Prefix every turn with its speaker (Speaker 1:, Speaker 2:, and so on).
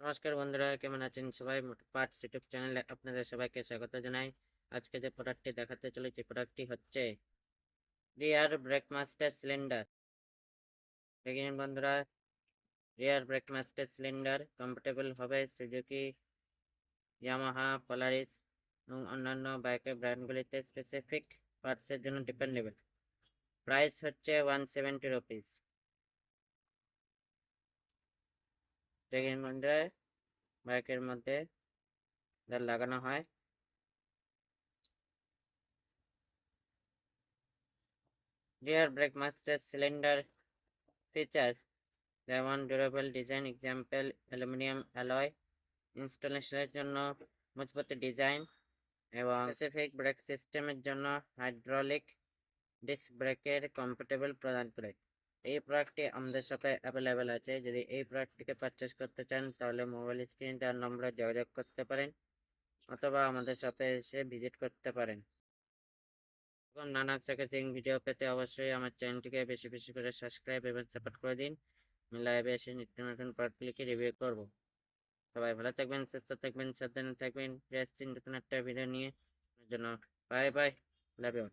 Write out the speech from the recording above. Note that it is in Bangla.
Speaker 1: নমস্কার বন্ধুরা, কেমন আছেন সবাই? পার্টস ইউটিউব চ্যানেলে আপনাদের সবাইকে স্বাগত জানাই। আজকে যে প্রোডাক্টটি দেখাতে চলেছি প্রোডাক্টটি হচ্ছে রিয়ার ব্রেক মাস্টার সিলিন্ডার দেখেন বন্ধুরা rear brake master cylinder comfortable হবে সুজুকি ইয়ামাহা পোলারিস এবং অন্যান্য বাইকের ব্র্যান্ডগুলিতে স্পেসিফিক পার্টসের জন্য ডিপেন্ডেবল প্রাইস হচ্ছে ওয়ান সেভেন্টি রুপিস দেখেন বন্ধুরা বাইকের মধ্যে লাগানো হয়। Rear brake master cylinder features যেমন durable design example aluminium alloy ইনস্টলেশনের জন্য মজবুত ডিজাইন এবং স্পেসিফিক ব্রেক সিস্টেমের জন্য হাইড্রোলিক ডিস্ক ব্রেকের কমফোর্টেবল প্রদান করে। এই প্রোডাক্টটি আমাদের সাথে অ্যাভেলেবেল আছে। যদি এই প্রোডাক্টটিকে পারচেস করতে চান, তাহলে মোবাইল স্ক্রিন তার নম্বরে যোগাযোগ করতে পারেন অথবা আমাদের সাথে এসে ভিজিট করতে পারেন। এরকম নানা স্যাকেজিং ভিডিও পেতে অবশ্যই আমার চ্যানেলটিকে বেশি বেশি করে সাবস্ক্রাইব এবং সাপোর্ট করে দিন। আমি লাইভে এসে নিত্য নতুন প্রোডাক্টগুলিকে রিভিউ করব। সবাই ভালো থাকবেন, সুস্থ থাকবেন, সাবধানে থাকবেন। ফিরে আসছি নতুন একটা ভিডিও নিয়ে। জন্য বাই বাই লাভ ইউ